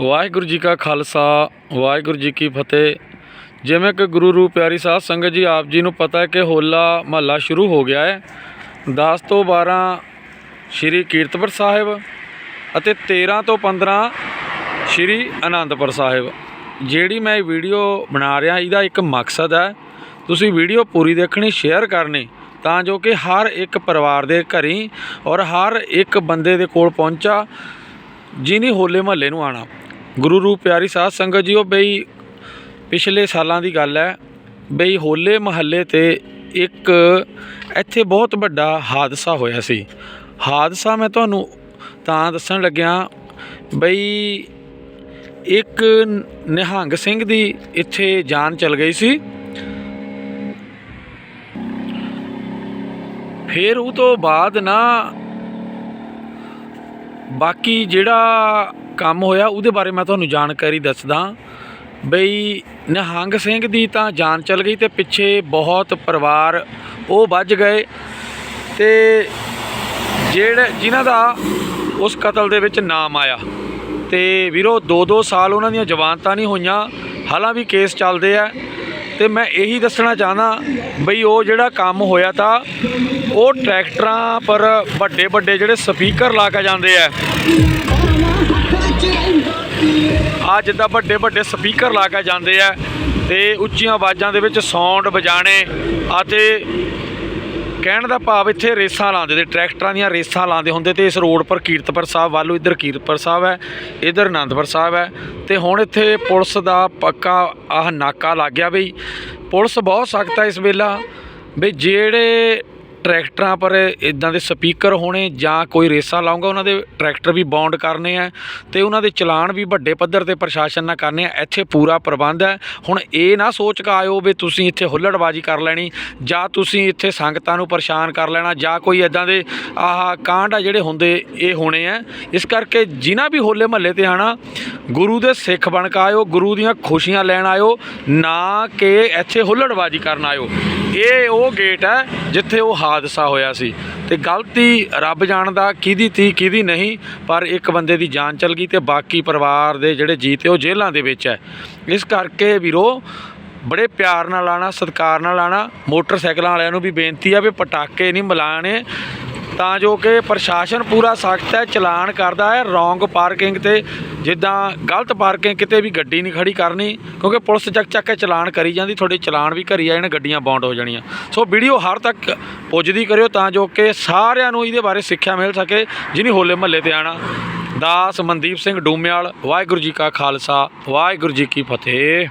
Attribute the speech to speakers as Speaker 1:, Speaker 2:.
Speaker 1: ਵਾਹਿਗੁਰੂ ਜੀ ਕਾ ਖਾਲਸਾ, ਵਾਹਿਗੁਰੂ ਜੀ ਕੀ ਫਤਿਹ। ਜਿਵੇਂ ਕਿ ਗੁਰੂ ਰੂਪ ਪਿਆਰੀ ਸਾਧ ਸੰਗਤ ਜੀ, ਆਪ ਜੀ ਨੂੰ ਪਤਾ ਹੈ ਕਿ ਹੋਲਾ ਮਹੱਲਾ ਸ਼ੁਰੂ ਹੋ ਗਿਆ ਹੈ। 10 ਤੋਂ 12 ਸ਼੍ਰੀ ਕੀਰਤਪੁਰ ਸਾਹਿਬ ਅਤੇ 13 ਤੋਂ 15 ਸ਼੍ਰੀ ਆਨੰਦਪੁਰ ਸਾਹਿਬ। ਜਿਹੜੀ ਮੈਂ ਵੀਡੀਓ ਬਣਾ ਰਿਹਾ, ਇਹਦਾ ਇੱਕ ਮਕਸਦ ਹੈ, ਤੁਸੀਂ ਵੀਡੀਓ ਪੂਰੀ ਦੇਖਣੀ, ਸ਼ੇਅਰ ਕਰਨੀ, ਤਾਂ ਜੋ ਕਿ ਹਰ ਇੱਕ ਪਰਿਵਾਰ ਦੇ ਘਰੀ ਔਰ ਹਰ ਇੱਕ ਬੰਦੇ ਦੇ ਕੋਲ ਪਹੁੰਚਾ ਜਿਹਨੇ ਹੋਲੇ ਮਹੱਲੇ ਨੂੰ ਆਣਾ। ਗੁਰੂ ਰੂਪ ਪਿਆਰੀ ਸਾਧ ਸੰਗਤ ਜੀਓ, ਬਈ ਪਿਛਲੇ ਸਾਲਾਂ ਦੀ ਗੱਲ ਹੈ, ਬਈ ਹੋਲੇ ਮਹੱਲੇ ਤੇ ਇੱਕ ਇੱਥੇ ਬਹੁਤ ਵੱਡਾ ਹਾਦਸਾ ਹੋਇਆ ਸੀ। ਹਾਦਸਾ ਮੈਂ ਤੁਹਾਨੂੰ ਤਾਂ ਦੱਸਣ ਲੱਗਿਆ ਬਈ ਇੱਕ ਨਿਹੰਗ ਸਿੰਘ ਦੀ ਇੱਥੇ ਜਾਨ ਚਲ ਗਈ ਸੀ। ਫਿਰ ਉਹ ਤੋਂ ਬਾਅਦ ਨਾ ਬਾਕੀ ਜਿਹੜਾ ਕੰਮ ਹੋਇਆ ਉਹਦੇ ਬਾਰੇ ਮੈਂ ਤੁਹਾਨੂੰ ਜਾਣਕਾਰੀ ਦੱਸਦਾ। ਬਈ ਨਿਹੰਗ ਸਿੰਘ ਦੀ ਤਾਂ ਜਾਨ ਚਲ ਗਈ ਤੇ ਪਿੱਛੇ ਬਹੁਤ ਪਰਿਵਾਰ ਉਹ ਵੱਜ ਗਏ ਤੇ ਜਿਹੜੇ ਜਿਨ੍ਹਾਂ ਦਾ ਉਸ ਕਤਲ ਦੇ ਵਿੱਚ ਨਾਮ ਆਇਆ। ਤੇ ਵੀਰੋ 2-2 ਸਾਲ ਉਹਨਾਂ ਦੀਆਂ ਜ਼ਮਾਨਤਾਂ ਨਹੀਂ ਹੋਈਆਂ ਹਾਲਾਂ ਵੀ ਕੇਸ ਚੱਲਦੇ ਆ। ਤੇ ਮੈਂ ਇਹੀ ਦੱਸਣਾ ਚਾਹਨਾ ਬਈ ਉਹ ਜਿਹੜਾ ਕੰਮ ਹੋਇਆ ਤਾਂ ਉਹ ਟਰੈਕਟਰਾਂ ਪਰ ਵੱਡੇ ਵੱਡੇ ਜਿਹੜੇ ਸਪੀਕਰ ਲਾ ਕੇ ਜਾਂਦੇ ਆ। ਆ ਜਿੱਦਾਂ ਵੱਡੇ ਵੱਡੇ ਸਪੀਕਰ ਲਾ ਕੇ ਜਾਂਦੇ ਆ ਤੇ ਉੱਚੀਆਂ ਆਵਾਜ਼ਾਂ ਦੇ ਵਿੱਚ ਸਾਊਂਡ ਵਜਾਣੇ ਅਤੇ ਕਹਿਣ ਦਾ ਭਾਵ ਇੱਥੇ ਰੇਸਾਂ ਲਾਉਂਦੇ ਤੇ ਟਰੈਕਟਰਾਂ ਦੀਆਂ ਰੇਸਾਂ ਲਾਉਂਦੇ ਹੁੰਦੇ ਤੇ ਇਸ ਰੋਡ ਪਰ ਕੀਰਤਪੁਰ ਸਾਹਿਬ ਵੱਲੋਂ, ਇੱਧਰ ਕੀਰਤਪੁਰ ਸਾਹਿਬ ਹੈ, ਇੱਧਰ ਆਨੰਦਪੁਰ ਸਾਹਿਬ ਹੈ। ਤੇ ਹੁਣ ਇੱਥੇ ਪੁਲਿਸ ਦਾ ਪੱਕਾ ਆਹ ਨਾਕਾ ਲੱਗ ਗਿਆ ਬਈ। ਪੁਲਿਸ ਬਹੁਤ ਸਖਤ ਹੈ ਇਸ ਵੇਲਾ। ਬਈ ਜਿਹੜੇ ਟਰੈਕਟਰਾਂ ਪਰ ਇੱਦਾਂ ਦੇ ਸਪੀਕਰ ਹੋਣੇ ਜਾਂ ਕੋਈ ਰੇਸਾਂ ਲਾਉਂਗਾ, ਉਹਨਾਂ ਦੇ ਟਰੈਕਟਰ ਵੀ ਬੌਂਡ ਕਰਨੇ ਹੈ ਅਤੇ ਉਹਨਾਂ ਦੇ ਚਲਾਨ ਵੀ ਵੱਡੇ ਪੱਧਰ ਤੇ ਪ੍ਰਸ਼ਾਸਨ ਨਾਲ ਕਰਨੇ ਆ, ਇੱਥੇ ਪੂਰਾ ਪ੍ਰਬੰਧ ਹੈ। ਹੁਣ ਇਹ ਨਾ ਸੋਚ ਕੇ ਆਇਓ ਵੀ ਤੁਸੀਂ ਇੱਥੇ ਹੁੱਲੜਬਾਜੀ ਕਰ ਲੈਣੀ, ਜਾਂ ਤੁਸੀਂ ਇੱਥੇ ਸੰਗਤਾਂ ਨੂੰ ਪਰੇਸ਼ਾਨ ਕਰ ਲੈਣਾ, ਜਾਂ ਕੋਈ ਇੱਦਾਂ ਦੇ ਆਹ ਕਾਂਡ ਆ ਜਿਹੜੇ ਹੁੰਦੇ, ਇਹ ਹੋਣੇ ਆ। ਇਸ ਕਰਕੇ ਜਿਨ੍ਹਾਂ ਵੀ ਹੋਲੇ ਮਹੱਲੇ ਤੇ ਆਣਾ ਗੁਰੂ ਦੇ ਸਿੱਖ ਬਣ ਕੇ ਆਇਓ, ਗੁਰੂ ਦੀਆਂ ਖੁਸ਼ੀਆਂ ਲੈਣ ਆਇਓ, ਨਾ ਕਿ ਇੱਥੇ ਹੁੱਲੜਬਾਜੀ ਕਰਨ ਆਇਓ। ਇਹ ਉਹ ਗੇਟ ਹੈ ਜਿੱਥੇ ਉਹ ਹਾਲ ਹਾਦਸਾ ਹੋਇਆ ਸੀ। ਤੇ ਗਲਤੀ ਰੱਬ ਜਾਣਦਾ ਕਿਹਦੀ ਤੀ ਕਿਹਦੀ ਨਹੀਂ, ਪਰ ਇੱਕ ਬੰਦੇ ਦੀ ਜਾਨ ਚਲ ਗਈ ਤੇ ਬਾਕੀ ਪਰਿਵਾਰ ਦੇ ਜਿਹੜੇ ਜੀਤੇ ਉਹ ਜੇਲ੍ਹਾਂ ਦੇ ਵਿੱਚ ਹੈ। ਇਸ ਕਰਕੇ ਵੀਰੋ, ਬੜੇ ਪਿਆਰ ਨਾਲ ਆਣਾ ਸਤਿਕਾਰ ਨਾਲ ਆਣਾ ਮੋਟਰਸਾਈਕਲਾਂ ਵਾਲਿਆਂ ਨੂੰ ਵੀ ਬੇਨਤੀ ਆ ਵੀ ਪਟਾਕੇ ਨਹੀਂ ਮਲਾਣੇ। ਤਾਂ ਜੋ ਕਿ ਪ੍ਰਸ਼ਾਸਨ ਪੂਰਾ ਸਖਤ ਹੈ, ਚਲਾਨ ਕਰਦਾ ਹੈ, ਰੋਂਗ ਪਾਰਕਿੰਗ ਤੇ ਜਿੱਦਾਂ ਗਲਤ ਪਾਰਕਿੰਗ ਕਿਤੇ ਵੀ ਗੱਡੀ ਨਹੀਂ ਖੜੀ ਕਰਨੀ, ਕਿਉਂਕਿ ਪੁਲਿਸ ਚੱਕ ਚੱਕ ਕੇ ਚਲਾਨ ਕਰੀ ਜਾਂਦੀ, ਤੁਹਾਡੇ ਚਲਾਨ ਵੀ ਕਰੀ ਜਾਣ ਗੱਡੀਆਂ ਬੌਂਡ ਹੋ ਜਾਣੀਆਂ। ਸੋ ਵੀਡੀਓ ਹਰ ਤੱਕ ਪੁੱਜਦੀ ਕਰਿਓ ਤਾਂ ਜੋ ਕਿ ਸਾਰਿਆਂ ਨੂੰ ਇਹਦੇ ਬਾਰੇ ਸਿੱਖਿਆ ਮਿਲ ਸਕੇ ਜਿਹਨੇ ਹੋਲੇ ਮਹੱਲੇ ਤੇ ਆਣਾ। ਦਾਸ ਮਨਦੀਪ ਸਿੰਘ ਡੂਮਿਆਲ ਵਾਹਿਗੁਰੂ ਜੀ ਕਾ ਖਾਲਸਾ, ਵਾਹਿਗੁਰੂ ਜੀ ਕੀ ਫਤਿਹ।